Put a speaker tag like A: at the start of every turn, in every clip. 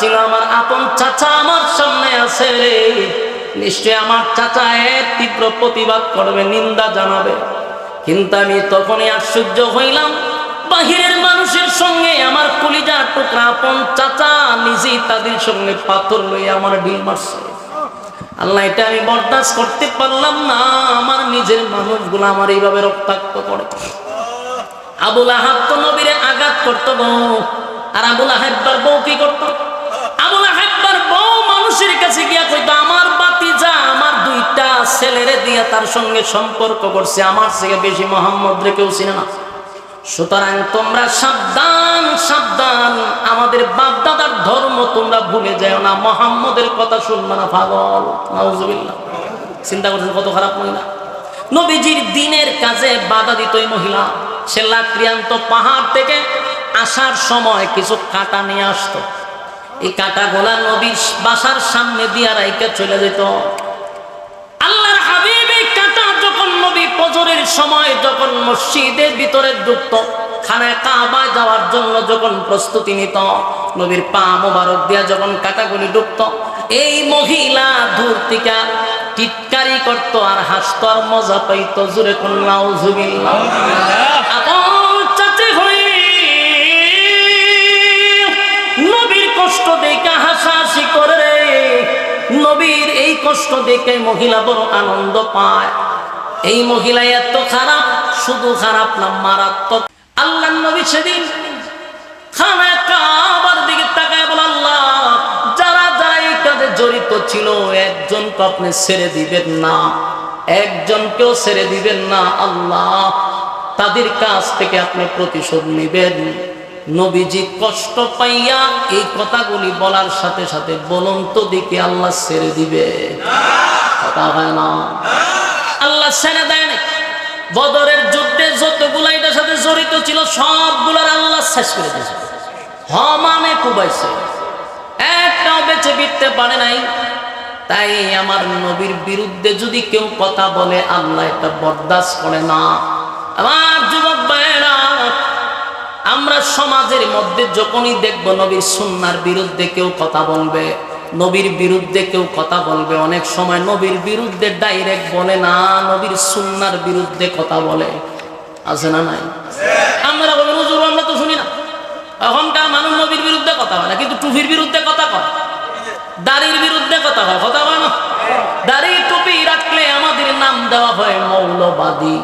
A: ছিল আমার আপন চাচা আমার সামনে আছে রে। নিশ্চয় আমার চাচা এর তীব্র প্রতিবাদ করবে, নিন্দা জানাবে। কিন্তু আমি তখনই আশ্চর্য হইলাম, বাহিরের মানুষের সঙ্গে আমার কলিজা টুকরা আপন চাচা নিজেই তাদের সঙ্গে পাথর লইয়া আমার ডিল মারছে। আল্লাহ, এটা আমি বরদাস্ত করতে পারলাম না, আমার নিজের মানুষগুলো আমার এইভাবে রক্তাক্ত করে। আবুল আহাব তো নবীরে আঘাত করতো আর আবুল আহাব্বার বউ কি করতো? মানুষের কাছে গিয়া কইতো, আমার বাতি যা আমার দুইটা ছেলেরে দিয়া তার সঙ্গে সম্পর্ক করছে, আমার থেকে বেশি মোহাম্মদ রে কেউ চিনে না। সুতরাং তোমরা সাবধান সাবধান, আমাদের বাপ দাদার ধর্ম তোমরা ভুলে যাও না, মোহাম্মদের কথা শুনবে না, পাগল। নাউজুবিল্লাহ। চিন্তা করছেন কত খারাপ মহিলা। নবীজির দিনের কাজে বাধা দিত এই মহিলা। সে লাক্রিয়ান্ত পাহাড় থেকে আসার সময় কিছু কাটা নিয়ে আসতো। এই কাটা গোলা নবীর বাসার সামনে দিয়া রাইকে চলে যেত। আল্লাহর হাবিব এই কাটা যখন নবী ফজরের সময় যখন মসজিদের ভিতরে ঢুকত, খানায় কাটাগুলি এই মহিলা আর কষ্ট দেখে মহিলা বড় আনন্দ পায়। এই মহিলা এত খারাপ, শুধু খারাপ না, মারাত্মক। আল্লাহ নবী সেদিন আল্লাহ জড়িত ছিল, একজনকে আপনি দিবেন না। দিবেন না, আল্লাহ, তাদের কাছ থেকে আপনি প্রতিশোধ নেবেন। নবীজি কষ্ট পাইয়া এই কথাগুলি বলার সাথে সাথে বলুন তো দিকে আল্লাহ ছেড়ে দিবে। কথা হয় না। আল্লাহ ছেড়ে দেয় বদরের যুদ্ধে যতগুলা এটার সাথে জড়িত ছিল, সবগুলার আল্লাহ শেষ করে দিয়েছে। হমানে কুবাইছে একটাও বেঁচে ফিরতে পারে নাই। তাই আমার নবীর বিরুদ্ধে যদি কেউ কথা বলে, আল্লাহ এটা বরদাস্ত করে না। আমার যুবক ভাইয়েরা আমরা সমাজের মধ্যে যখনই দেখব নবীর সুন্নার বিরুদ্ধে কেউ কথা বলবে, নবীর বিরুদ্ধে কেউ কথা বলবে, অনেক সময় নবীর বিরুদ্ধে ডাইরেক্ট বলে না, নবীর সুন্নার বিরুদ্ধে কথা বলে। আছে না নাই? আমরা হুজুর, আমরা তো শুনি না। এখনকার মানুষ নবীর বিরুদ্ধে কথা বলে কিন্তু টুপির বিরুদ্ধে কথা কয়। দাড়ির বিরুদ্ধে কথা হয় কথা হয় না? দাড়ি, টুপি রাখলে আমাদের নাম দেওয়া হয় মৌলবাদী।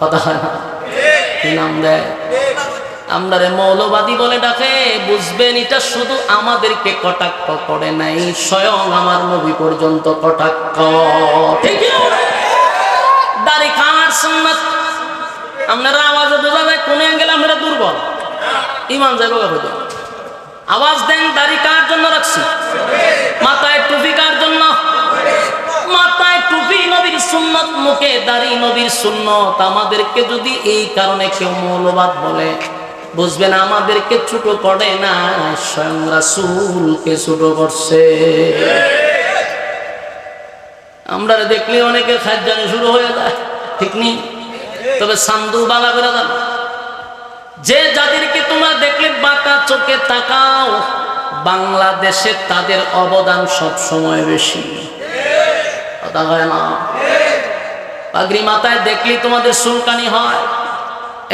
A: কথা হয় না? কি নাম দেয়? আমরা রে মৌলবাদী বলে ডাকে, বুঝবেন এটা শুধু আমাদেরকে কটাক্ষ করে নাই, স্বয়ং আমার নবী পর্যন্ত কটাক্ষ। ঠিক? দাড়ি কার সুন্নাত। আপনারা আওয়াজে বোঝা যায়? কোন অ্যাঙ্গেল আমরা দুর্বল? ইমান যাইব হইতো আওয়াজ দেন, দাড়ি কার জন্য রাখছি? মাথায় টুপি কার জন্য? মাথায় টুপি নবীর সুন্নত, মুখে দাড়ি নবীর সুন্নত। আমাদেরকে যদি এই কারণে কেউ মৌলবাদ বলে বুঝবেন আমাদেরকে ছোট করে না, স্বয়ং রাসূলকে ছোট করছে। আমরা দেখলে অনেকের খাদ্যানি শুরু হয়ে যায়, ঠিক নেই? তবে সান্দু বালা বেড়া জানো যে যাদেরকে তোমরা দেখলে বাঁকা চোখে তাকাও, বাংলাদেশে তাদের অবদান সব সময় বেশি। কথা হয় না? পাগড়ি মাথায় দেখলে তোমাদের সুলকানি হয়।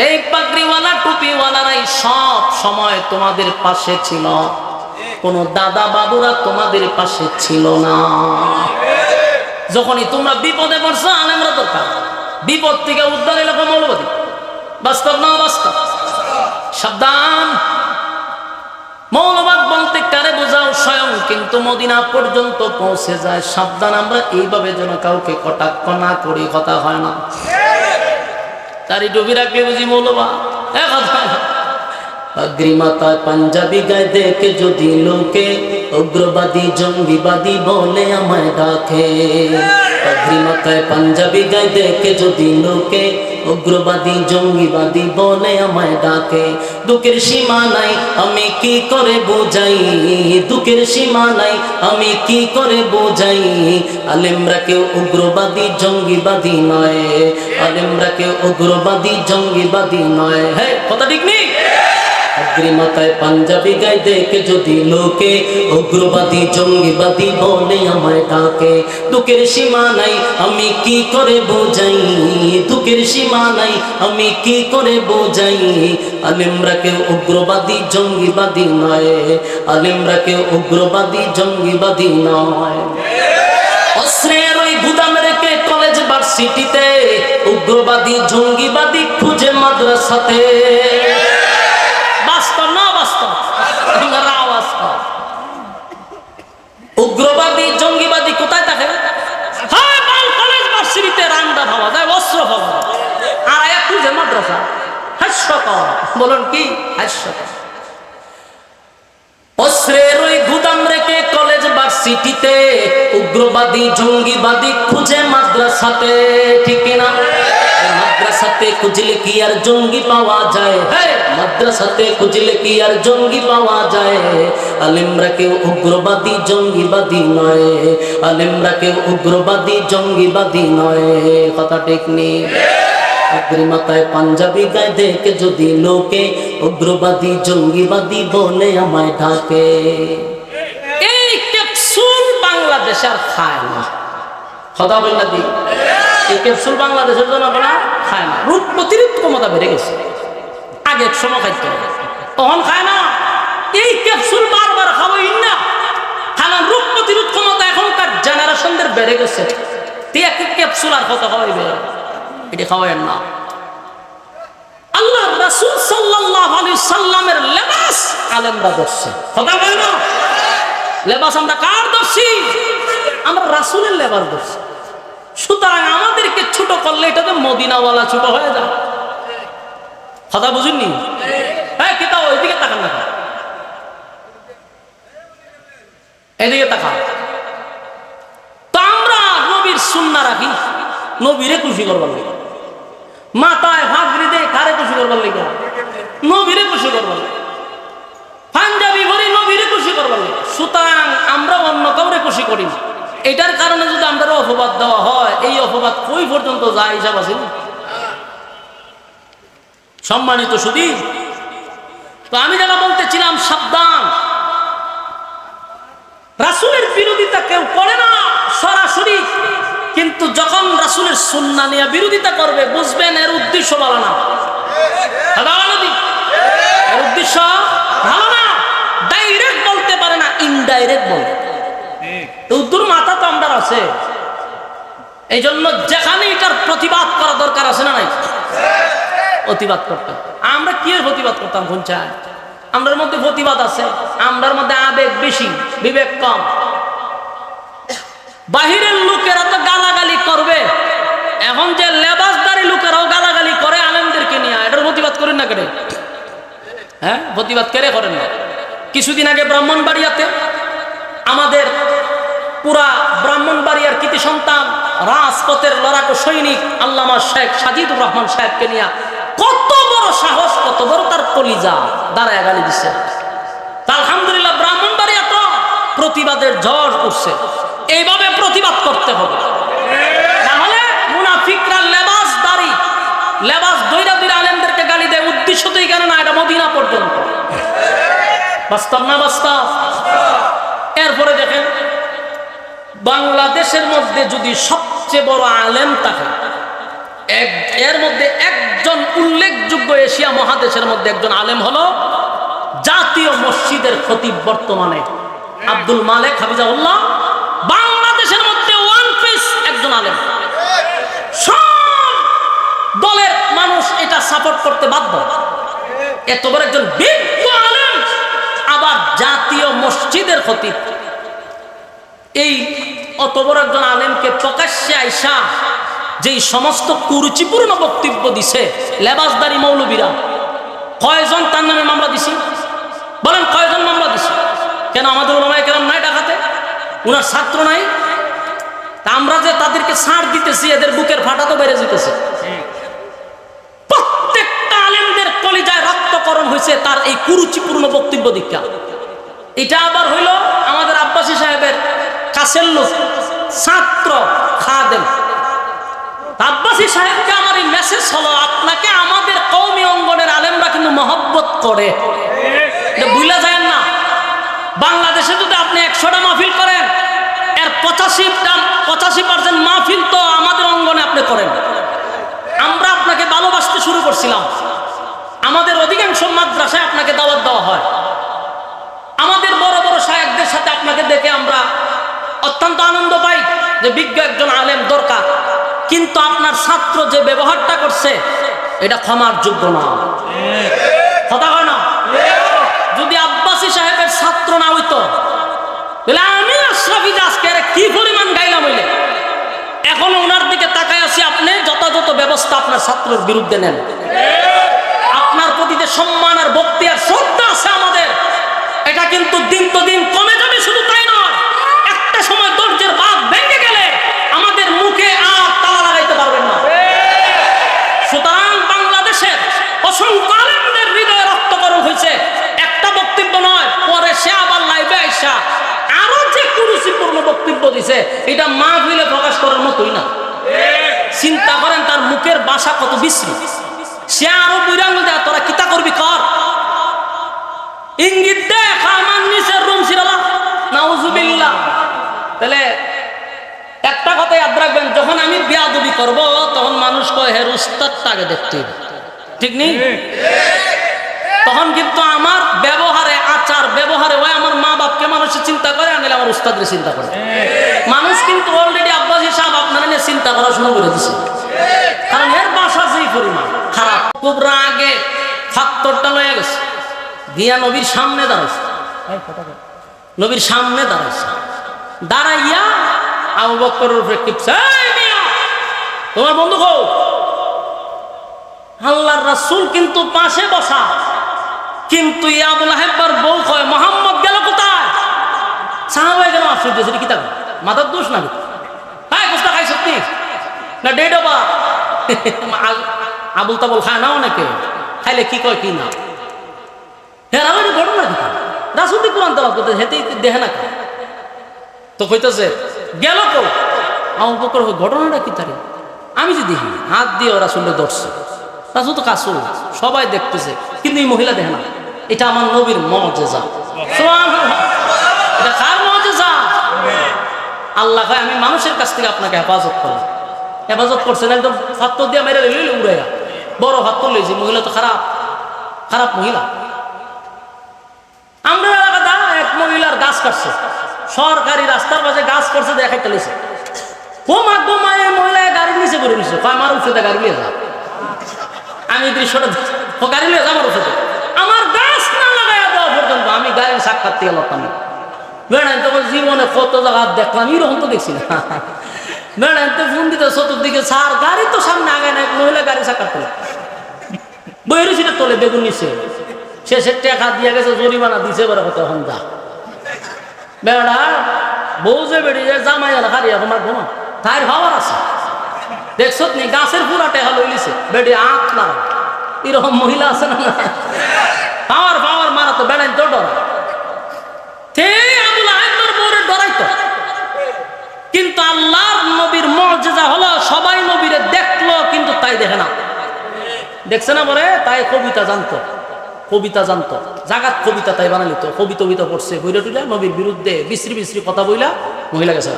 A: এই পাগড়িওয়ালা, টুপিওয়ালারাই সব সময় তোমাদের পাশে ছিল। কোন দাদা বাবুরা তোমাদের পাশে ছিল না। যখনই তোমরা বিপদে পড়ছো, আলেমরা দরকার। বিপদ থেকে উদ্ধার এলাকা মৌলবাদী। বাস্তব না বাস্তব সাবধান। মৌলবাদ বলতে কারে বোঝাও? স্বয়ং কিন্তু মদিনা পর্যন্ত পৌঁছে যায়। সাবধান, আমরা এইভাবে যেন কাউকে কটাক্ষ না করি, কথা হয় না। তারি টুপি রাখলে বুঝি মৌলবাদ। হ্যাঁ কথা। মাথায় পাঞ্জাবি গায়ে দেখে যদি লোকে উগ্রবাদী, জঙ্গিবাদী বলে আমায় ডাকে। পাগড়ি মাথায় পাঞ্জাবি গায়ে দেখে যদি লোকে উগ্রবাদী, জঙ্গিবাদী বলে আমায় ডাকে। দুঃখের সীমা নাই, আমি কি করে বোঝাই? দুঃখের সীমা নাই, আমি কি করে বোঝাই? আলেমরা কেউ উগ্রবাদী, জঙ্গিবাদী নয়। আলেমরা কেউ উগ্রবাদী, জঙ্গিবাদী নয়। হ্যাঁ কথা ঠিক নেই? মাথায় পাঞ্জাবি গায়ে দেখে যদি লোকে উগ্রবাদী, জঙ্গিবাদী বলে আমায় ডাকে, দুঃখের সীমা নাই, আমি কি করে বোঝাই? দুঃখের সীমা নাই, আমি কি করে বোঝাই? আলিমরা কেউ উগ্রবাদী, জঙ্গিবাদী নয়, আলিমরা কেউ উগ্রবাদী, জঙ্গিবাদী নয়। অস্ত্রের ওই গুদাম রেখে কলেজ ভার্সিটিতে উগ্রবাদী, জঙ্গিবাদী খুঁজে মাদ্রাসাতে বাস্তব না বাস্তব আমরা বাস্তব উগ্রবাদী জঙ্গিবাদী কোথায় থাকে হ্যাঁ বাল কলেজ ভার্সিটিতে রান্ডা পাওয়া যায় অস্ত্র পাওয়া যায় আর এক খুঁজে মাদ্রাসা হাস্যকর। বলুন কি উগ্রবাদী, জঙ্গিবাদী খুঁজে মাদ্রাসাতে, ঠিক না মাদ্রাসাতে খুঁজলে কি আর জঙ্গি পাওয়া যায়? মাদ্রাসাতে খুঁজলে কি আর জঙ্গি পাওয়া যায়? আলিমরা কেউ উগ্রবাদী, জঙ্গিবাদী নয়। আলিমরা কেউ উগ্রবাদী, জঙ্গিবাদী নয়। কথা ঠিক অগ্রি মাথায় পাঞ্জাবি গায়ে দেখে যদি লোকে উগ্রবাদী, জঙ্গিবাদী বলে আমায় ঢাকে ক্ষমতা বেড়ে গেছে। আগে এক সময় তখন খায় না। এই ক্যাপসুল বারবার খাওয়াই না। খানা রূপ প্রতিরোধ ক্ষমতা এখনকার জেনারেশনদের বেড়ে গেছে। তে এক ক্যাপসুল আর কত খাওয়াইবে? না। আল্লাহ রাসূল সাল্লাল্লাহু আলাইহি সাল্লামের লেবাস আলেমরা কথা বলে না? লেবাস আমরা কার ধরছি? আমরা রাসূলের লেবাস ধরছি। সুতরাং আমাদেরকে ছোট করলে এটা তো মদিনাওয়ালা ছোট হয়ে যায়। কথা বুঝুননি? হ্যাঁ কিতাব ওইদিকে তাকান না এদিকে তাকান। তো আমরা নবীর সুন্না রাখি, নবীরে খুশি করবার লাগে। মাথায় ফাঁকরি দে কারে খুশি করবার লাগে? নবীরে খুশি করবার পাঞ্জাবি ভরি নবীরে খুশি করবার লাগে। সুতরাং আমরা অন্য কাউরে খুশি করি এটার কারণে যদি আমরা অপবাদ দেওয়া হয়, এই অপবাদ কই পর্যন্ত যায় হিসাব আছে? সম্মানিত সুদী তো আমি যেটা বলতেছিলাম, সাবধান। রাসুলের বিরোধিতা কেউ করে না, সরাসরি কিন্তু যখন রাসুলের সুন্না নিয়ে বিরোধিতা করবে, বুঝবেন এর উদ্দেশ্য ভালো না। উদ্দেশ্য ভালো না। ডাইরেক্ট বলতে পারে না ইনডাইরেক্ট বলে তো উদ্দুর মাথা তো আমরা আছে। এই জন্য যেখানে এটার প্রতিবাদ করা দরকার আছে না নাই? প্রতিবাদ করতাম আমরা কি প্রতিবাদ করতাম কোন চাই আমরার মধ্যে প্রতিবাদ আছে, আমরার মধ্যে আবেগ বেশি, বিবেক কম। বাহিরের লোকেরা তো গালাগালি করবে। এখন যে লেবাসদারি লোকেরাও গালাগালি করে, আলেমদেরকে নিয়ে এটার প্রতিবাদ করেন না কেটে হ্যাঁ প্রতিবাদ কেড়ে করেন না? কিছুদিন আগে ব্রাহ্মণবাড়িয়াতে আমাদের পুরা ব্রাহ্মণবাড়িয়ার কৃতি সন্তান, রাজপথের লড়াকু সৈনিক আল্লামা শেখ সাজিদুর রহমান সাহেবকে নিয়ে কত বড় সাহস, কত বড় তার কলিজা দাঁড়ায় গালি দিচ্ছে আলহামদুলিল্লাহ প্রতিবাদের ঝড় উঠছে। এইভাবে প্রতিবাদ করতে হবে। নাহলে মুনাফিকরা লেবাস দাড়ি লেবাস দৈরা দৈরা আলেমদেরকে গালি দেয়। উদ্দেশ্য তো এখানে না, এটা মদিনা পর্যন্ত। বাস্তব না বাস্তব? এরপরে দেখেন, বাংলাদেশের মধ্যে যদি সবচেয়ে বড় আলেম থাকে, এক, এর মধ্যে একজন উল্লেখযোগ্য এশিয়া মহাদেশের মধ্যে একজন আলেম হলো জাতীয় মসজিদের খতিব বর্তমানে। আব্দুল মালেক হাফিজাউল্লাহ বাংলাদেশের মধ্যে ওয়ান পিস একজন আলেম। দলের মানুষ এটা সাপোর্ট করতে বাধ্য। এত বড় একজন বিজ্ঞ আলেম, আবার জাতীয় মসজিদের খতিব। এই অত বড় একজন আলেমকে প্রকাশ্যে আইসা যেই সমস্ত কুরুচিপূর্ণ বক্তব্য দিছে লেবাসদারি মৌলবীরা, কয়জন তার নামে মামলা দিছি? বলেন কয়জন মামলা দিছি? কেন আমাদের ওলামায় কেরাম নাই ডাকাতে? উনার ছাত্র নাই? তা আমরা যে তাদেরকে ছাড় দিতেছি, এদের বুকের ফাটা তো বেড়ে যেতেছে। প্রত্যেকটা আলেমদের কলিজায় রক্তকরণ হয়েছে তার এই কুরুচিপূর্ণ বক্তব্য দীক্ষা। এটা আবার হইল আমাদের আব্বাসী সাহেবের কাছের লোক, ছাত্র খাদেম। আব্বাসী সাহেবকে আমার এই মেসেজ হলো, আপনাকে আমাদের কৌমি অঙ্গনের আলেমরা কিন্তু মহব্বত করে। ভুলে যায় বাংলাদেশে যদি আপনি একশোটা মাহফিল করেন এর পঁচাশিটা পঁচাশি পার্সেন্ট মাহফিল তো আমাদের অঙ্গনে আপনি করেন। আমরা আপনাকে ভালোবাসতে শুরু করছিলাম। আমাদের অধিকাংশ মাদ্রাসায় আপনাকে দাওয়াত দেওয়া হয়। আমাদের বড় বড় সাহেবদের সাথে আপনাকে দেখে আমরা অত্যন্ত আনন্দ পাই যে বিজ্ঞ একজন আলেম দরকার। কিন্তু আপনার ছাত্র যে ব্যবহারটা করছে এটা ক্ষমার যোগ্য না। কথা হয় না? সাহেবের ছাত্র না তাহলে আমি আশরাফি আজকে কি পরিমাণ গাইলাম হইলে? এখন ওনার দিকে তাকায় আছি আপনি, যথাযথ ব্যবস্থা আপনার ছাত্রের বিরুদ্ধে নেন। আপনার প্রতি যে সম্মান আর ভক্তি আর শ্রদ্ধা আছে আমাদের, এটা কিন্তু দিন তো দিন কমে যাবে, শুধু তাই নয়। একটা সময় দরজের বাদ ভেঙে গেলে আমাদের মুখে আর তালা লাগাইতে পারবেন না। সুতরাং বাংলাদেশের অসংখ্য আলেমদের হৃদয়ে রক্তকরণ হয়েছে একটা বক্তব্য নয় পরে সে আবার আইসা আরও যে কুরুচিপূর্ণ বক্তব্য দিছে, এটা মাহফিলে প্রকাশ করার মতোই না। চিন্তা করেন, তার মুখের বাসা কত বিশ্রী। সে আরও তোরা কিতা করবি কর? ইঙ্গিত আমার তাহলে একটা কথা ইয়াদ রাখবেন, যখন আমি বিয়াদবি করব, তখন মানুষ কয়, হের উস্তাদটা আগে দেখতে। ঠিক নেই? তখন কিন্তু আমার ব্যবহারে, আচার ব্যবহারে ওই আমার মা বাপকে মানুষ চিন্তা করে আনলে আমার উস্তাদরে চিন্তা করে। মানুষ কিন্তু অলরেডি আব্বাস হিসাব আপনারা নিয়ে চিন্তা করা শুরু করে দিছে। কারণ এর বাসা যেই পরিমাণ, খারাপ। খুব আগে ফাত্তরটা লয়ে গেছে। দিয়া নবীর সামনে দাঁড়াইছে। নবীর সামনে দাঁড়াইছে। দাঁড়াইয়া আবু বক্করের উপরে টিপছে তোমার বন্ধু কো আল্লাহর রাসূল কিন্তু পাশে বসা। কিন্তু ইয়া আবুল আহেব্বার বউ কয়, মোহাম্মদ গেল সাহাবাই আশ্চর্য, সেটা কিতাব মাথার দোষ না হ্যাঁ খাই সত্যি না ওবা আবুল তাবুল খায় না অনেকে খাইলে কি কয়, কি না হ্যাঁ আমার ঘটনা কি কোরআন তালাত করতে দেহে না তো কইতেছে, গেল তো আমার ঘটনাটা কি তারে? আমি যে দেখি, হাত দিয়ে ওরা শুনলে ধরছে। রাসুল তো কাসু সবাই দেখতেছে, কিন্তু এই মহিলা দেখে না। এটা আমার নবীর মজেজা সুবহানাল্লাহ। এটা কার মজেজা আল্লাহ কয় আমি মানুষের কাছ থেকে আপনাকে হেফাজত করব হেফাজত করছেন, একদম ফাত্তর দিয়ে মেরে লইলে উড়াইয়া বড় ফাত্তর লইছি, মহিলা তো খারাপ। খারাপ মহিলা। আমরা এলাকাটা এক মহিলার গাছ কাটছে। সরকারি রাস্তার পাশে গাছ করছে দেখাই চলেছে গোমা গোমা এই মহিলা গাড়ি নিচে করে নিছে আমার উঠে গাড়ি নিয়ে যা। আমি দৃশ্যটা ও গাড়ি নিয়ে যা আমার উঠে আমার গাছ না লাগাই দেওয়া পর্যন্ত আমি গাড়ির সাক্ষাৎ থেকে লতাম বেড়াই তখন জীবনে কত জায়গা দেখলাম এরকম তো দেখছি না। বেড়াই তো ফোন দিতে চতুর্দিকে সার গাড়ি তো সামনে আগে না এক মহিলা গাড়ি সাক্ষাৎ করে বইয়ের সেটা তোলে, বেগুন নিছে সে টাকা দিয়ে গেছে, জরিমানা দিছে বলে কত এখন যা। বেড়া বউ যে বেড়ি যায়, জামাই এলা হারিয়া তোমার ঘুমা। তাই ভাবার আছে। দেখছ নি, গাছের পুরা টেকা লইলিছে বেড়ি আঁক না এরকম মহিলা আছে না পাওয়ার পাওয়ার মারা তো বেড়াই তো ডরা তে আবুল আহেবের বউরে ডরাইতো কিন্তু আল্লাহর নবীর মর্যাদা হলো সবাই নবীরে দেখল, কিন্তু তাই দেখে না। দেখছে না বলে? তাই কবিতা জানতো। কবিতা জানতো। জাগাত কবিতা তাই বানালি তো। কবিতা কবিতা পড়ছে, বইরা টুইলা নবীর বিরুদ্ধে বিশ্রী বিশ্রী কথা বইলা মহিলা গেছে।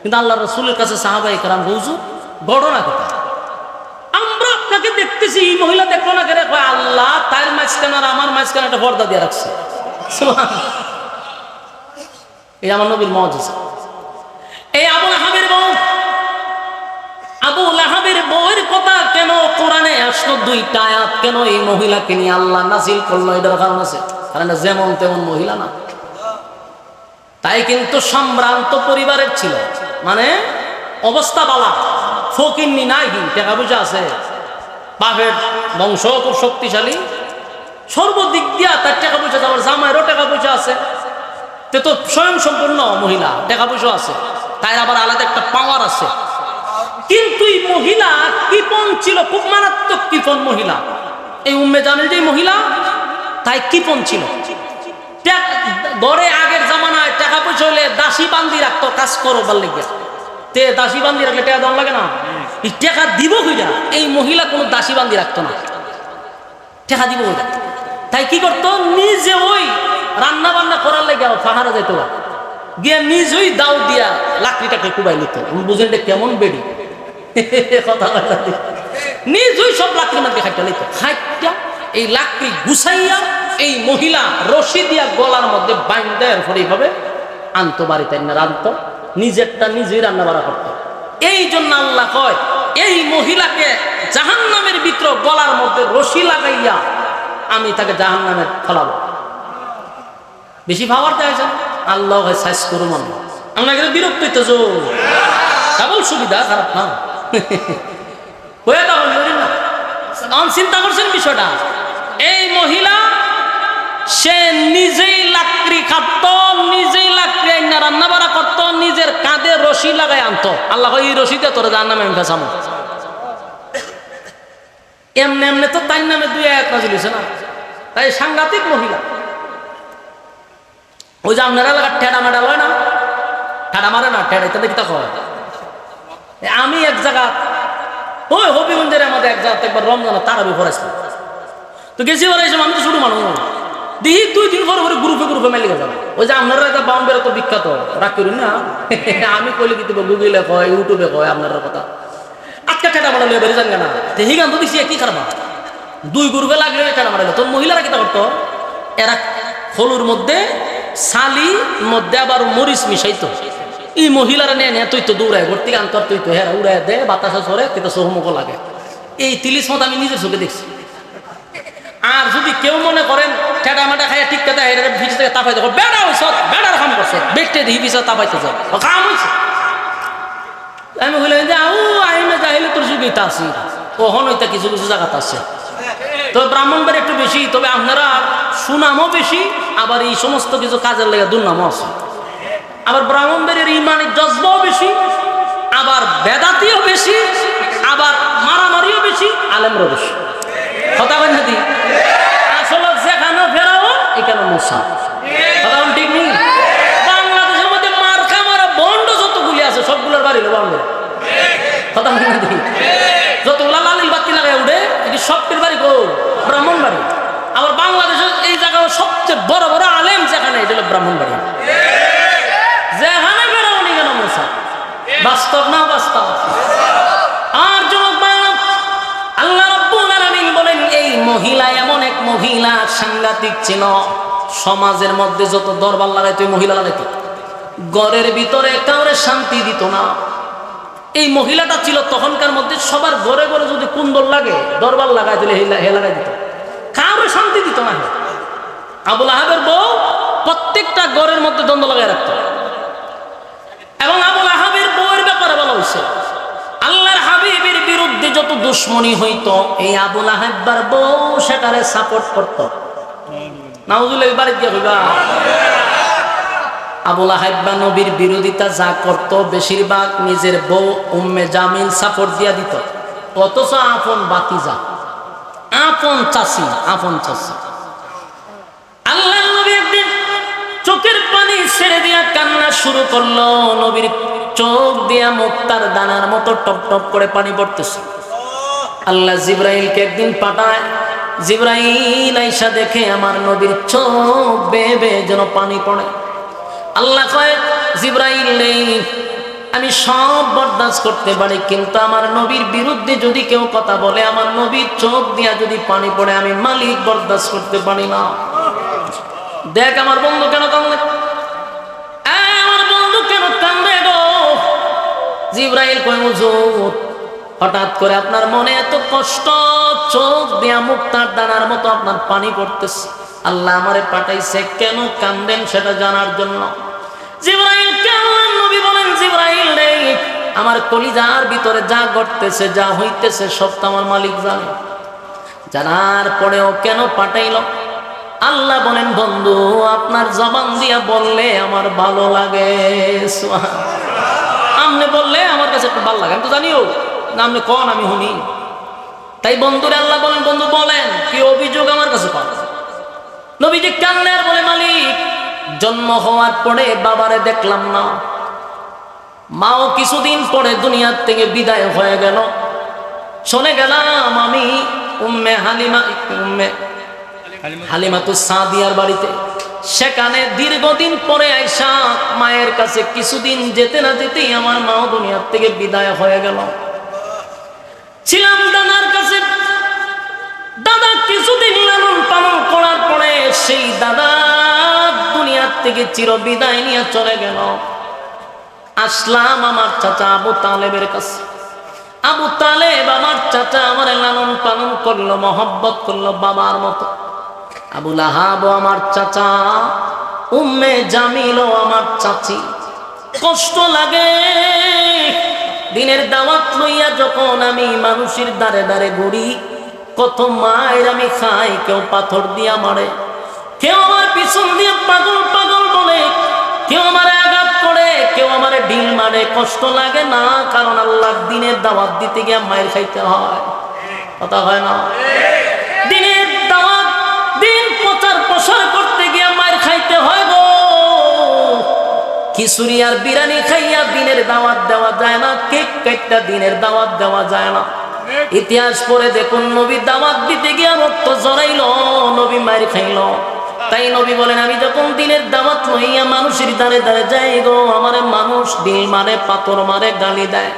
A: কিন্তু আল্লাহ রসুলের কাছে সাহাবাই কারাম, হুজুর ঘটনা কথা। আমরা আপনাকে দেখতেছি, এই মহিলা দেখল না কেন আল্লাহ, তার মাঝখানে আর আমার মাঝখানে একটা পর্দা দিয়ে রাখছে। এই আমার নবীর মজা এই আবু আহাবের বউ। আবু লাহাবের বউয়ের কথা কেন কোরআনে আসলো? দুইটা আয়াত কেন এই মহিলাকে নিয়ে আল্লাহ নাজিল করল? এটার কারণ আছে। কারণ যেমন তেমন মহিলা না। তাই কিন্তু সম্ভ্রান্ত পরিবারের ছিল। মানে অবস্থা বালা। নাই, টাকা পয়সা আছে। বাপের বংশ খুব শক্তিশালী। সর্বদিক দিয়া তার টাকা পয়সা জামাইরও টাকা পয়সা আছে। তে তো স্বয়ং সম্পূর্ণ মহিলা, টাকা পয়সা আছে। তাই আবার আলাদা একটা পাওয়ার আছে। কিন্তু এই মহিলা কৃপন ছিল, খুব মারাত্মক কৃপন মহিলা। এই উম্মে জানেন যে মহিলা, তাই কৃপন ছিল। গড়ে আগের জামানায় টাকা পয়সা হলে দাসী বান্দি রাখতো, কাজ করো বল লেগে। তে দাসী বান্দি রাখলে টাকা দেওয়া লাগে না? এই টাকা দিব কইরা এই মহিলা কোনো দাসী বান্দি রাখতো না। টাকা দিব ওইটা তাই কি করতো? নিজে ওই রান্না বান্না করার লেগে পাহাড়ে যেত না গিয়ে নিজই দাও দিয়া লাকড়িটাকে কুবাই নিত বুঝেন এটা কেমন বেড়ি। কথা। নিজেই সব লাকড়ি মাকে খাইটা নিত খাইটা, এই লাকড়ি গুছাইয়া এই মহিলা রশি দিয়া গলার মধ্যে বাইন্দা এরপরে এইভাবে আনতো বাড়িতে না রান্ত নিজেরটা নিজেই রান্না বাড়া করতো। এই জন্য আল্লাহ কয়, এই মহিলাকে জাহান নামের ভিতর গলার মধ্যে রশি লাগাইয়া আমি তাকে জাহান নামে ফলাবো। বেশি ভাবার চাইছেন আল্লাহ হয় সাইজ করুন আমরা কিন্তু বিরক্ত হইতেছ। কেবল সুবিধা, খারাপ না। হয়ে তাহলে চিন্তা করছেন বিষয়টা। এই মহিলা, সে নিজেই লাকড়ি খাটত, নিজেই লাকড়ি আইনা রান্না বাড়া করত, নিজের কাঁধে রশি লাগাই আনতো। আল্লাহ এই রশিতে তোর যার নামে আমি ফেসামো। এমনি এমনি তো তাই নামে দুই এক নাজিল না। তাই সাংঘাতিক মহিলা। ওই যে আপনার এলাকার ঠেডা মেডা হয় না? ঠেডা মারে না ঠেডা এটা দেখতে হয় আমি এক জায়গা, ওই হবিগঞ্জের আমাদের এক জায়গাতে একবার রমজান তারাবি পড়াইছিলাম তো গেছি এসে আমি তো শুরু মানুষ। না দিহি দুই দিন পরে পরে গ্রুপে গ্রুপে মেলে গেছে। ওই যে আপনারা একটা বাম্বের তো বিখ্যাত, রাগ করুন না। আমি কইলে কি গুগলে কয় ইউটিউবে কয়, আপনার কথা। আজকে ঠেটা মারা লিয়ে বেরিয়ে যান কেনা? দেখি গান তো দিছি কি খারাপ। দুই গ্রুপে লাগলে ঠেটা মারা তোর মহিলারা কিতা করতো? এরা হলুর মধ্যে সালি মধ্যে আবার মরিচ মিশাইতো। এই মহিলারা নিয়ে তুই তো দৌড়ায় ভর্তি আন্তর তুই তো হেরা উড়ায় দে, বাতাসে সরে কিন্তু সোহমুখ লাগে। এই তিলিশ মত আমি নিজের চোখে দেখছি। আর যদি কেউ মনে করেন ঠেটা মেটা খাইয়া ঠিক কথা এর ভিতর থেকে তাপাইতে বেড়া হইছ বেড়ার কাম করছে, বেটে দিহি পিছনে তাপাইতে যায়। ও কাম হইছে। আমি বললাম যে আউ, আইমে যাইলে তোর যুগে তা আছি। কখন হইতা কিছু কিছু জায়গাতে আছে। তবে ব্রাহ্মণবাড়ি একটু বেশি, তবে আপনারা সুনামও বেশি, আবার এই সমস্ত কিছু কাজের লেগে দুর্নামও আছে। আবার ব্রাহ্মণবাড়ির ইমানের জজবাও বেশি, আবার বেদাতিও বেশি, আবার মারামারিও বেশি, আলেমরও বেশি। কথা বলেন নাকি আসলে যেখানে ফেরাও, এখানে মশা। কথা ঠিক নেই বাংলাদেশের মধ্যে মার খামারা বন্ড যতগুলি আছে, সবগুলোর বাড়ি বন্ড কথা বলেন যতগুলা লালিল বাতি লাগায় এটি সবটির বাড়ি গো? ব্রাহ্মণ বাড়ি। আবার বাংলাদেশের এই জায়গায় সবচেয়ে বড় বড় আলেম যেখানে, এটা হলো ব্রাহ্মণ বাড়ি। যেখানে বেরোও নি কেন মশা বাস্তব না বাস্তব? আর যুবক আল্লাহ রাব্বুল আলামিন বলেন, এই মহিলা এমন এক মহিলা, সাংঘাতিক ছিল সমাজের মধ্যে যত দরবার লাগাইতো মহিলা লাগাইতো। ঘরের ভিতরে কাউরে শান্তি দিত না। এই মহিলাটা ছিল তখনকার মধ্যে সবার ঘরে ঘরে যদি কুন্দর লাগে, দরবার লাগাই দিলে হে হে লাগাই দিত। কাউরে শান্তি দিত না আবুল আহাবের বউ প্রত্যেকটা ঘরের মধ্যে দ্বন্দ্ব লাগাই রাখতো। এবং আবুল আহাবের বউয়ের ব্যাপারে বলা হয়েছে, আল্লাহর হাবিবের বিরুদ্ধে যত দুশ্মনী হইত, এই আবুল আহাব্বার বউ সেটারে সাপোর্ট করত। নাউজুল্লাহ বাড়ি দিয়ে হইবা আবুল আহাব্বা নবীর বিরোধিতা যা করত, বেশিরভাগ নিজের বউ উম্মে জামিন সাপোর্ট দিয়া দিত। অথচ আপন বাতিজা, আপন চাষি আপন চাষি আল্লাহ চোখের পানি ছেড়ে দিয়া কান্না শুরু করল। চোখ দিয়া মুক্তার দানার মতো টপ টপ করে পানি পড়তেছে। আল্লাহ একদিন পাঠায় দেখে আমার নবীর চোখ বেয়ে যেন পানি পড়ে। আল্লাহ কয়, জিব্রাইল নেই। আমি সব বরদাস্ত করতে পারি, কিন্তু আমার নবীর বিরুদ্ধে যদি কেউ কথা বলে, আমার নবীর চোখ দিয়া যদি পানি পড়ে, আমি মালিক বরদাস্ত করতে পারি না। দেখ, আমার বন্ধু কেন কান্দে আমার বন্ধু কেন কান্দে গো? জিব্রাইল কয়, হুজুর, হঠাৎ করে আপনার মনে এত কষ্ট, চোখ দিয়া মুক্তার দানার মতো আপনার পানি পড়তেছে। আল্লাহ আমারে পাঠাইছে, কেন কান্দেন সেটা জানার জন্য? নবী রে, আমার কলিজার ভিতরে যা ঘটতেছে, যা হইতেছে, সব তো আমার মালিক জানে। জানার পরেও কেন পাঠাইল? আল্লাহ বলেন, বন্ধু, আপনার জবান দিয়া বললে আমার ভালো লাগে। আপনি বললে, আমার কাছে একটু ভালো লাগে। আমি তো জানিও, না আপনি কন, আমি শুনি। তাই বন্ধুরে আল্লাহ বলেন, বন্ধু, বলেন, কি অভিযোগ আমার কাছে পান নবীজি কান্নার বলে, মালিক, জন্ম হওয়ার পরে বাবারে দেখলাম না। মাও কিছুদিন পরে দুনিয়ার থেকে বিদায় হয়ে গেল। শুনে গেলাম আমি উম্মে হালিমা, উম্মে হালিমাতু সাদিয়ার বাড়িতে। সেখানে দীর্ঘদিন পরে আইসা মায়ের কাছে কিছুদিন যেতে না যেতেই আমার মাও দুনিয়ার থেকে বিদায় হয়ে গেল। ছিলাম দাদার কাছে দাদা কিছুদিন লালন পালন করার পরে সেই দাদা দুনিয়ার থেকে চির বিদায় নিয়ে চলে গেল। আসলাম আমার চাচা আবু তালেবের কাছে। আবু তালেব আমার চাচা আমার লালন পালন করল, মহব্বত করল বাবার মতো। আবু লাহাব আমার চাচা, উম্মে জামিল আমার চাচি। কষ্ট লাগে দিনের দাওয়াত লইয়া যখন আমি মানুষের দ্বারে দ্বারে ঘুরি কত মায়ের আমি খাই, কেউ পাথর দিয়া মারে, কেউ আমার পিছন দিয়ে পাগল পাগল বলে, কেউ আমার আঘাত করে, কেউ আমার ঢিল মারে, কষ্ট লাগে না, কারণ আল্লাহ দিনের দাওয়াত দিতে গিয়ে মায়ের খাইতে হয়। কথা হয় না? দিনের দাওয়াত, দিন প্রচার প্রসার করতে গিয়ে মায়ের খাইতে হয় গো। খিচুড়ি আর বিরিয়ানি খাইয়া দিনের দাওয়াত দেওয়া যায় না, কেক কাইটটা দিনের দাওয়াত দেওয়া যায় না। ইতিহাস পরে দেখুন, নবী দাওয়াত দিতে গিয়া রক্ত জড়াইল নবী মায়ের খাইল। তাই নবী বলেন, আমি যখন দিনের দাওয়াত লইয়া মানুষের দ্বারে দ্বারে যাই গো, আমার মানুষ দিল মারে পাথর মারে গালি দেয়।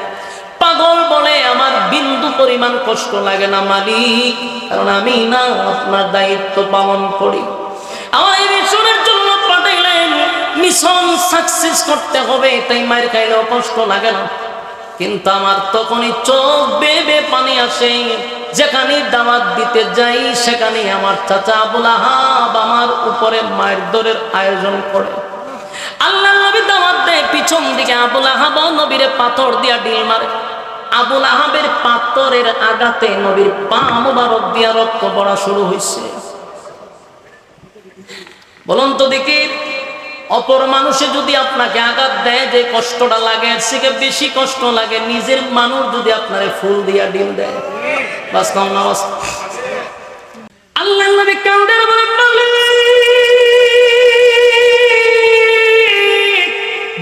A: পাগল বলে আমার বিন্দু পরিমাণ কষ্ট লাগে না মালিক, কারণ আমি না আপনার দায়িত্ব পালন করি। আমার এই মিশনের জন্য পাঠাইলেন, মিশন সাকসেস করতে হবে, তাই মায়ের খাইলেও কষ্ট লাগে না। কিন্তু আমার তখনই চোখ বেবে পানি আসে। যেখানে দাওয়াত দিতে যাই, সেখানে আমার চাচা আবুল আহাব আমার উপরে মায়ের দরের আয়োজন করে। আল্লাহ নবী দাওয়াত দেয়, পিছন দিকে আবুল আহাব নবীরে পাথর দিয়া ডিল মারে। আবুল আহাবের পাথরের আঘাতে নবীর পা মুবারক দিয়া রক্ত পড়া শুরু হয়েছে বলুন তো দেখি অপর মানুষে যদি আপনাকে আঘাত দেয়, যে কষ্টটা লাগে, এর থেকে বেশি কষ্ট লাগে, নিজের মানুষ যদি আপনারে ফুল দিয়া ডিম দেয়। বাস নামাজ আল্লাহ নবী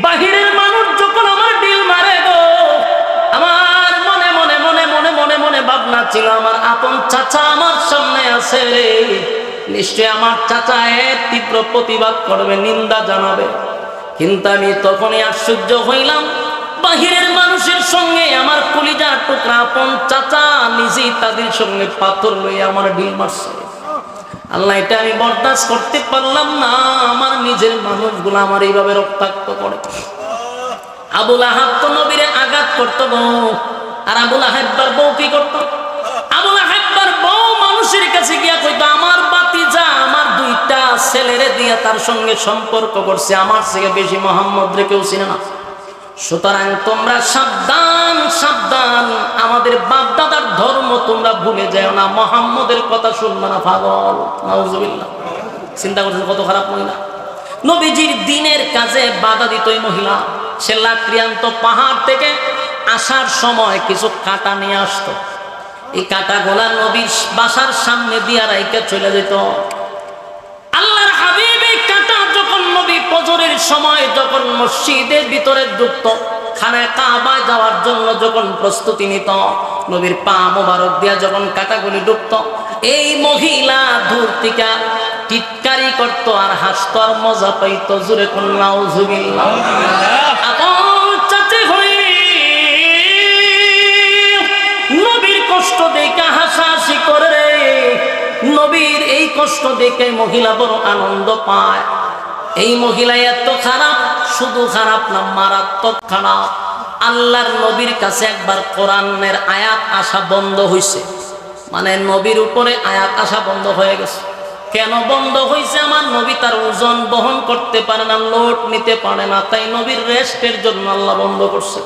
A: বাহিরের মানুষ যখন আমার ডিল মারে গো, আমার মনে মনে মনে মনে মনে মনে ভাবনা ছিল, আমার আপন চাচা আমার সামনে আছে নিশ্চয় আমার চাচা এর তীব্র প্রতিবাদ করবে, নিন্দা জানাবে। কিন্তু আমি তখনই আশ্চর্য হইলাম, বাহিরের মানুষের সঙ্গে আমার কলিজা টুকরা আপন চাচা নিজেই তাদের সঙ্গে পাথর লইয়া আমার ডিল মারছে। আল্লাহ, এটা আমি বরদাস্ত করতে পারলাম না, আমার নিজের মানুষগুলো আমার এইভাবে রক্তাক্ত করে। আবুল আহাব তো নবীরে আঘাত করতো আর আবুল আহাব্বার বউ কি করতো? মানুষের কাছে গিয়া কইতো, আমার বাতিজা আমার দুইটা ছেলেরে দিয়া তার সঙ্গে সম্পর্ক করছে, আমার থেকে বেশি মোহাম্মদ রে কেউ চিনে না। সুতরাং তোমরা সাবধান সাবধান, আমাদের বাপ দাদার ধর্ম তোমরা ভুলে যাও না, মোহাম্মদের কথা শুনবে না, পাগল। নাউজুবিল্লাহ। চিন্তা করছেন কত খারাপ মহিলা। নবীজির দিনের কাজে বাধা দিত ওই মহিলা। সে লাক্রিয়ান্ত পাহাড় থেকে আসার সময় কিছু কাটা নিয়ে আসতো। এই কাটা গোলা নবীর বাসার সামনে দিয়া রাইকে চলে যেত। আল্লাহর হাবিব এই কাটা যখন নবী ফজরের সময় যখন মসজিদের ভিতরে ঢুকত খানায় কাবায় যাওয়ার জন্য যখন প্রস্তুতি নিত নবীর পা মোবারক দিয়া যখন কাটাগুলি ঢুকত এই মহিলা দূর থেকে টিটকারি করতো আর হাসতো আর মজা পাইতো। জুড়ে কন্যাও জুবিল্লাহ কষ্ট দেখে মহিলা বড় আনন্দ পায়। এই মহিলা এত খারাপ, শুধু খারাপ না, মারাত্মক খারাপ। আল্লাহর নবীর কাছে একবার কোরআনের আয়াত আসা বন্ধ হয়েছে মানে নবীর উপরে আয়াত আসা বন্ধ হয়ে গেছে। কেন বন্ধ হয়েছে আমার নবী তার ওজন বহন করতে পারে না লোট নিতে পারে না। তাই নবীর রেস্টের জন্য আল্লাহ বন্ধ করছে।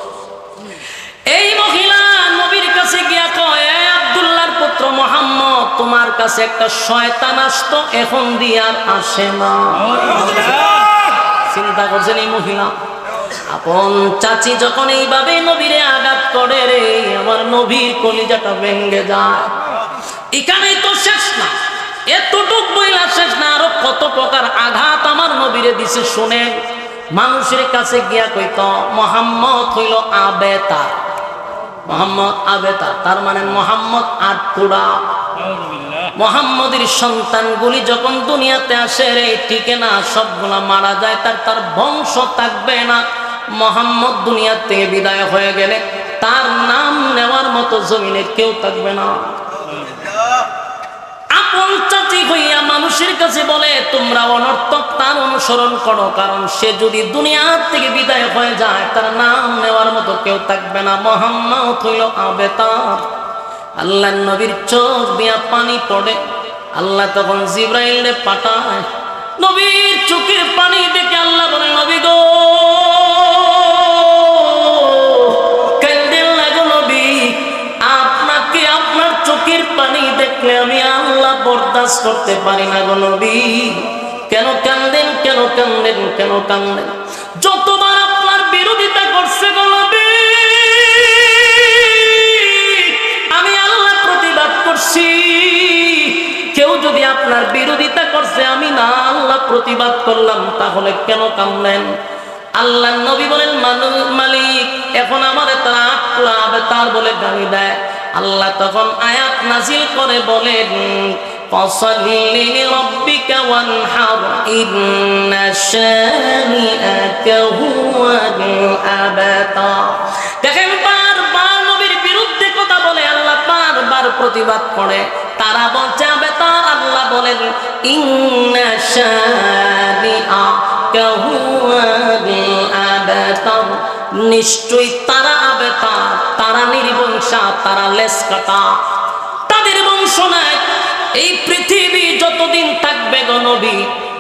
A: এই মহিলা নবীর কাছে গিয়া কয়, "এ আব্দুল্লাহর পুত্র মোহাম্মদ, তোমার কাছে একটা শয়তান আসতো, এখন দিয়ে আর আসে না। চিন্তা করছেন এই মহিলা। আপন চাচি যখন এইভাবে নবীরে আঘাত করে রে, আমার নবীর কলিজাটা ভেঙ্গে যায়। এখানেই তো শেষ না, এতটুক বইলা শেষ না, আরও কত প্রকার আঘাত আমার নবীরে দিছে শুনে মানুষের কাছে গিয়া কইত, মোহাম্মদ হইল আবেতা মোহাম্মদ আবেতা, তার মানে মোহাম্মদ আটকুড়া। মোহাম্মদের সন্তানগুলি যখন দুনিয়াতে আসে রে, ঠিক না, সবগুলা মারা যায়, তার তার বংশ থাকবে না। মোহাম্মদ দুনিয়ার থেকে বিদায় হয়ে গেলে তার নাম নেওয়ার মতো জমিনে কেউ থাকবে না। চাচি হইয়া মানুষের কাছে বলে, তোমরা অনর্থক তার অনুসরণ করো, কারণ সে যদি দুনিয়ার থেকে বিদায় হয়ে যায়, তার নাম নেওয়ার মতো কেউ থাকবে না। মোহাম্মদ হইল আবেতার। আল্লাহ নবীর চোখ দিয়া পানি পড়ে। আল্লাহ তখন জিব্রাইলে পাঠায়, নবীর চোখের পানি দেখে আল্লাহ বলে, নবী গো বরদাস্ত করতে পারি না গো নবী। কেন কান্দেন কেন কান্দেন কেন কান্দেন? যতবার আপনার বিরোধিতা করছে গো নবী, আমি আল্লাহ প্রতিবাদ করছি। কেউ যদি আপনার বিরোধিতা করছে, আমি না আল্লাহ প্রতিবাদ করলাম, তাহলে কেন কামলেন আল্লাহ নবী বলেন, মানু- মালিক, এখন আমার তারা হবে তার বলে গালি দেয়। আল্লাহ তখন আয়াত নাজিল করে বলেন فصلي لربك وانحر إن شانئك هو الأبتر দেখেন বারবার নবীর বিরুদ্ধে কথা বলে আল্লাহ বারবার প্রতিবাদ করে তারা বলছে আবেতার আল্লাহ বলেন ইন্না শানিআকা হুয়াল আবতার নিশ্চয়ই তারা আবেতার তারা নির্বংশা তারা লেস কাটা তাদের বংশ নাই এই পৃথিবী যতদিন থাকবে গো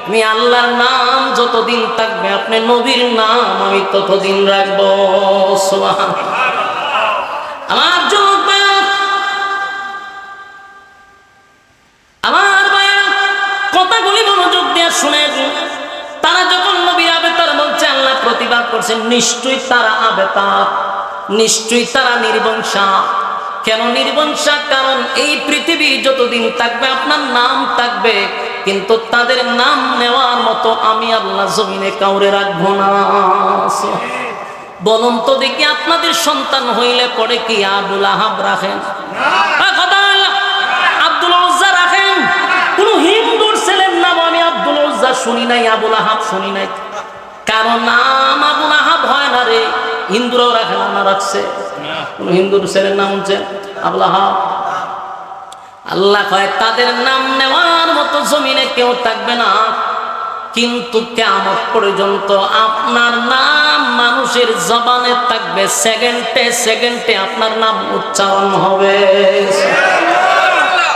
A: আমি আল্লাহর নাম যতদিন থাকবে, আপনি নবীর নাম আমি ততদিন রাখব। আমার আমার কথাগুলি মনোযোগ দিয়ে তারা যখন নবীর আবেতার বলছে আল্লাহ প্রতিবাদ করছেন, নিশ্চয়ই তারা আবেতার, নিশ্চয়ই তারা নির্বংশা কেন নির্বংশা? কারণ এই পৃথিবী যতদিন থাকবে আপনার নাম থাকবে, কিন্তু তাদের নাম নেওয়ার মতো আমি আল্লাহ জমিনে কাউরে রাখব না। বলুন তো দেখি আপনাদের সন্তান হইলে পরে কি আবুল আহাব রাখেন? আব্দুল উজ্জা রাখেন? কোন হিন্দুর ছেলের নাম আমি আব্দুল শুনি নাই, আবুল আহাব শুনি নাই। কারণ নাম আবুল আহাব হয় না রে, হিন্দুরাও রাখে না না রাখছে। কোন হিন্দুর ছেলের নাম হচ্ছে আবুল আহাব আল্লাহ কয়, তাদের নাম নেওয়ার মতো জমিনে কেউ থাকবে না। কিন্তু কেমন পর্যন্ত আপনার নাম মানুষের জবানে থাকবে, সেকেন্ডে সেকেন্ডে আপনার নাম উচ্চারণ হবে।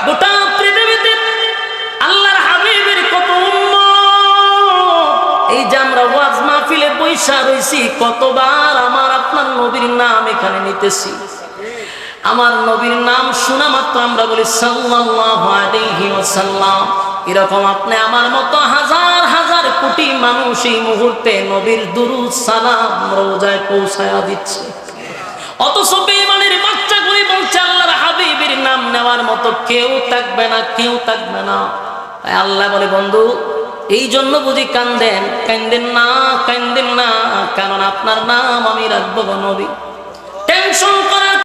A: গোটা পৃথিবীতে আল্লাহর হাবিবের কত। এই যে আমরা ওয়াজ মাহফিলে বৈশা রয়েছি কতবার আমার আপনার নবীর নাম এখানে নিতেছি। আমার নবীর নাম শোনা মাত্র আমরা বলি ওয়াসাল্লাম। এরকম আপনি আমার মতো হাজার হাজার কোটি মানুষ এই মুহূর্তে নবীর দুরুদ, সালাম, রোজায় পৌঁছায়া দিচ্ছে। অথচ বেঈমানের বাচ্চাগুলি বলছে, আল্লাহর হাবিবের নাম নেওয়ার মতো কেউ থাকবে না, কেউ থাকবে না। আল্লাহ বলে, বন্ধু এই জন্য বুঝি কান্দেন কান্দেন না কান্দেন না, কারণ আপনার নাম আমি রাখব নবী। টেনশন করার